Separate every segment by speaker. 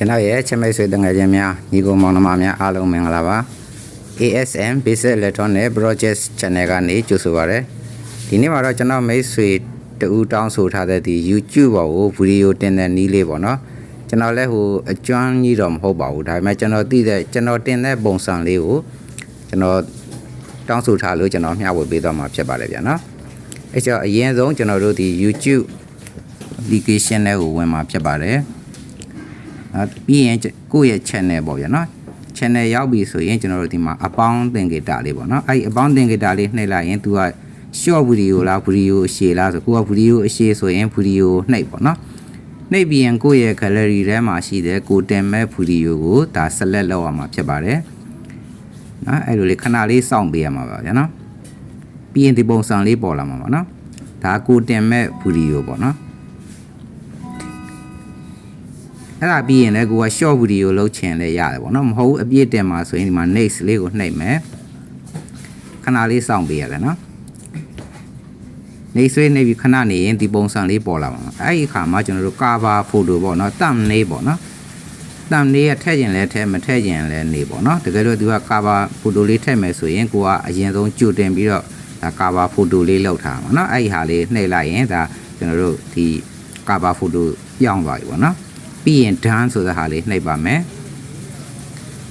Speaker 1: ကျွန်တော်ရဲ့ချစ်မိတ်ဆွေတငယ်ချင်းများညီကိုမောင်နှမများအားလုံးမင်္ဂလာပါ ASM Basic Electronic Project Channel ကနေကြိုဆိုပါရစေဒီနေ့မှာတော့ကျွန်တော်မိတ်ဆွေတူတောင်းဆိုထားတဲ့ဒီ YouTube ပေါ်ကိုဗီဒီယိုတင်တဲ့နည်းလေးပေါ့နော်ကျွန်တော်လည်းဟိုအကျွမ်းကြီးတော့မဟုတ်ပါဘူးဒါပေမဲ့ကျွန်တော်သိတဲ့ကျွန်တော်တင်တဲ့ပုံစံလေးကိုကျွန်တော်တောင်းဆိုထားလို့ကျွန်တော်မျှဝေပေးသွားမှာဖြစ်ပါတယ်ဗျာနော်အဲ့ကျော်အရင်ဆုံးကျွန်တော်တို့ဒီ YouTube application လေးကိုဝင်မှာဖြစ်ပါတယ် အဲပြီးရင်ကိုယ့်ရဲ့ channel ပေါ့ဗျာနော် channel ရောက်ပြီဆိုရင်ကျွန်တော်တို့ဒီမှာအပေါင်းသင်္ကေတလေးပေါ့နော်အဲ့ဒီအပေါင်းသင်္ကေတလေးနှိပ်လိုက်ရင် तू က short video လား video အရှည်လားဆိုကိုက video အရှည်ဆိုရင် video နှိပ်ပေါ့နော်နှိပ်ပြီးရင်ကိုယ့်ရဲ့ gallery ထဲမှာရှိတဲ့ကိုတင်မဲ့ video ကိုဒါ select လုပ်ရမှာဖြစ်ပါတယ်နော်အဲ့လိုလေးခဏလေးစောင့်ပေးရမှာပါဗျာနော်ပြီးရင်ဒီပုံစံလေးပေါ်လာမှာပါနော်ဒါကိုတင်မဲ့ video ပေါ့နော် အဲ့ဒါပြီးရင်လည်းကိုက short video လုပ်ချင်လည်းရတယ်ပေါ့နော်မဟုတ်ဘူးအပြည့်တင်မှာဆိုရင်ဒီမှာ next လေးကိုနှိပ်မယ်ခဏလေးစောင့်ပေးရတယ်နော်နေဆွေးနေပြီးခဏနေရင်ဒီပုံစံလေးပေါ်လာမှာအဲ့ဒီအခါမှာကျွန်တော်တို့ cover photo ပေါ့နော် thumbnail ပေါ့နော် thumbnail ရထည့်ရင်လည်းထည့်မထည့်ရင်လည်းနေပေါ့နော်တကယ်လို့သူက cover photo လေးထည့်မယ်ဆိုရင်ကိုကအရင်ဆုံးကြိုတင်ပြီးတော့ဒါ cover photo လေးလောက်ထားမှာနော်အဲ့ဒီဟာလေးနှိပ်လိုက်ရင်ဒါကျွန်တော်တို့ဒီ cover photo ပြောင်းသွားပြီပေါ့နော် ပြီးရင် done ဆိုတဲ့ဟာလေးနှိပ်ပါမယ်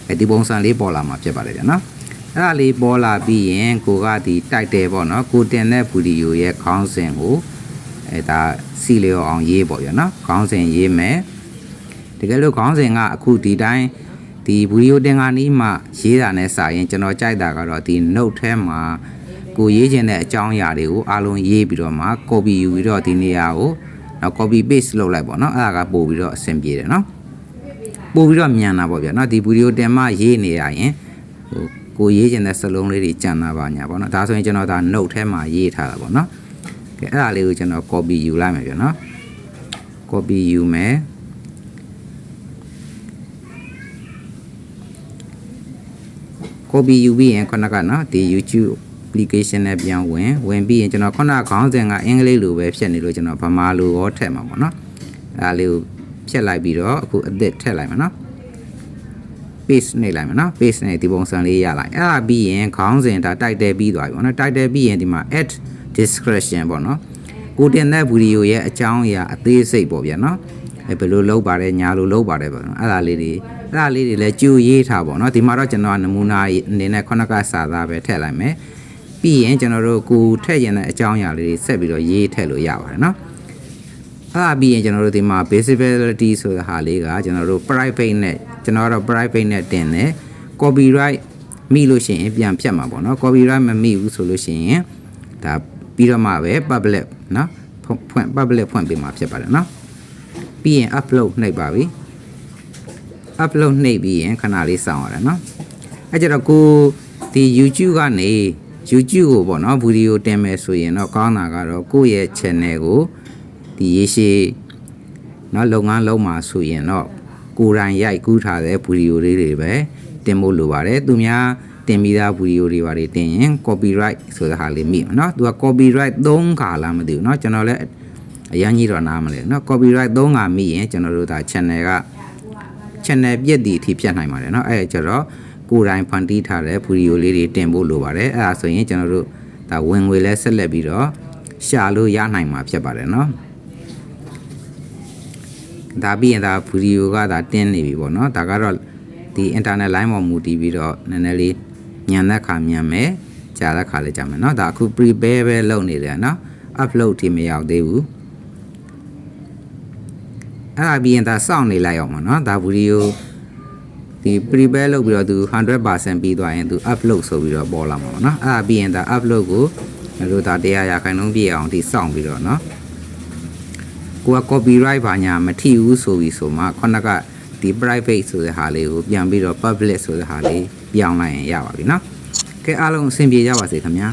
Speaker 1: အဲဒီပုံစံလေးပေါ်လာမှာဖြစ်ပါတယ်ဗျာနော်အဲ့ဒါလေးပေါ်လာပြီးရင်ကိုကဒီ title ပေါ့နော်ကိုတင်တဲ့ဗီဒီယိုရဲ့ခေါင်းစဉ်ကိုအဲဒါစီလျော်အောင်ရေးပေါ့ဗျာနော်ခေါင်းစဉ်ရေးမယ်တကယ်လို့ခေါင်းစဉ်ကအခုဒီတိုင်းဒီဗီဒီယိုတင်ကနီးမှရေးတာနဲ့စာရင်ကျွန်တော်ကြိုက်တာကတော့ဒီ note ထဲမှာကိုရေးခြင်းတဲ့အကြောင်းအရာတွေကိုအားလုံးရေးပြီးတော့မှ copy ယူပြီးတော့ဒီနေရာကို နောက် copy paste လုပ်လိုက်ပေါ့နော်အဲ့ဒါကပို့ပြီးတော့အဆင်ပြေတယ်နော်ပို့ပြီးတော့မြန်တာပေါ့ဗျာနော်ဒီဗီဒီယိုတင်မှရေးနေရရင်ဟိုကိုရေးခြင်းတဲ့စလုံးလေးတွေကြံတာပါညာပေါ့နော်ဒါဆိုရင်ကျွန်တော်ဒါ note ထဲမှာရေးထားတာပေါ့နော်ကဲအဲ့ဒါလေးကိုကျွန်တော် copy ယူလိုက်မယ်ဗျာနော် copy ယူမယ် copy ယူပြီးရင်ခုနကနော်ဒီ YouTube application နဲ့ပြန်ဝင်ဝင်ပြီးရင်ကျွန်တော်ခုနကခေါင်းစဉ်ကအင်္ဂလိပ်လိုပဲဖြတ်နေလို့ကျွန်တော်ဗမာလိုရောထည့်မှာပေါ့နော်အဲဒါလေးကိုဖြတ်လိုက်ပြီးတော့အခုအသစ်ထည့်လိုက်မှာနော် paste နေလိုက်မှာနော် paste နေဒီပုံစံလေးရလိုက်အဲ့ဒါပြီးရင်ခေါင်းစဉ်ဒါ title ပြီးသွားပြီပေါ့နော် title ပြီးရင်ဒီမှာ add description ပေါ့နော်ကိုတင်တဲ့ဗီဒီယိုရဲ့အကြောင်းအရာအသေးစိတ်ပေါ့ဗျာနော်အဲဘယ်လိုလုပ်ပါတယ်ညာလိုလုပ်ပါတယ်ပေါ့နော်အဲ့ဒါလေးတွေအဲ့ဒါလေးတွေလည်းကြိုရေးထားပေါ့နော်ဒီမှာတော့ကျွန်တော်ကနမူနာအနေနဲ့ခုနကစာသားပဲထည့်လိုက်မယ် ပြီးရင်ကျွန်တော်တို့ကိုထည့်ရင်တဲ့အကြောင်းအရာလေးတွေဆက်ပြီးတော့ရေးထည့်လို့ရပါတယ်เนาะအဲ့ဒါပြီးရင်ကျွန်တော်တို့ဒီမှာ visibility ဆိုတဲ့ဟာလေးကကျွန်တော်တို့ private နဲ့ကျွန်တော်ကတော့ private နဲ့တင်တယ် copyright မိလို့ရှိရင်ပြန်ဖြတ်မှာပေါ့เนาะ copyright မမိဘူးဆိုလို့ရှိရင်ဒါပြီးတော့မှပဲ public เนาะဖွင့် public ဖွင့်ပေးမှာဖြစ်ပါတယ်เนาะပြီးရင် upload နှိပ်ပါပြီ upload နှိပ်ပြီးရင်ခဏလေးစောင့်ရတယ်เนาะအဲ့ကြတော့ကိုဒီ YouTube ကနေ YouTube ကိုပေါ့နော်ဗီဒီယိုတင်မယ်ဆိုရင်တော့ကောင်းတာကတော့ကိုယ့်ရဲ့ channel ကိုဒီရေရှည်เนาะလုပ်ငန်းလုံးမှာဆိုရင်တော့ကိုယ်တိုင်ရိုက်ကူးထားတဲ့ဗီဒီယိုလေးတွေပဲတင်ဖို့လိုပါတယ်သူများတင်ပြီးသားဗီဒီယိုတွေပါတွေတင်ရင် copyright ဆိုတဲ့ဟာလေးမိမှာเนาะသူက copyright 3ခါလားမသိဘူးเนาะကျွန်တော်လည်းအရင်ကြီးတော့နားမလဲเนาะ copyright 3ခါမိရင်ကျွန်တော်တို့ဒါ channel က channel ပြည့်တည်အထိဖြတ်နိုင်ပါတယ်เนาะအဲ့ဒါကြတော့ ကိုယ်တိုင်ဖန်တီးထားတဲ့ဗီဒီယိုလေးတွေတင်ဖို့လိုပါတယ်အဲဒါဆိုရင်ကျွန်တော်တို့ဒါဝင်ငွေလဲဆက်လက်ပြီးတော့ရှာလို့ရနိုင်မှာဖြစ်ပါတယ်နော်ဒါပြီးရင်ဒါဗီဒီယိုကဒါတင်နေပြီပေါ့နော်ဒါကတော့ဒီ internet line ပေါ်မူတည်ပြီးတော့နည်းနည်းလေးညံတဲ့ခါညံမယ်ကြာတဲ့ခါလည်းကြာမယ်နော်ဒါအခု prepare ပဲလုပ်နေတယ်နော် upload ထိမရောက်သေးဘူးအဲ့ဒါပြီးရင်ဒါစောင့်နေလိုက်အောင်ပါနော်ဒါဗီဒီယို ဒီ prepare လုပ်ပြီးတော့သူ100%ပြီးသွားရင်သူ upload ဆိုပြီးတော့ပေါ်လာမှာပေါ့နော်အဲ့ဒါပြီးရင်ဒါ upload ကိုကျွန်တော်တို့ဒါတရားရာခိုင်နှုန်းပြည့်အောင်ဒီစောင့်ပြီးတော့နော်ကိုက copyright ဘာညာမထိဘူးဆိုပြီးဆိုမှခုနကဒီ private ဆိုတဲ့ဟာလေးကိုပြန်ပြီးတော့ public ဆိုတဲ့ဟာလေးပြောင်းလိုက်ရင်ရပါပြီနော်ကဲအားလုံးအဆင်ပြေကြပါစေခင်ဗျာ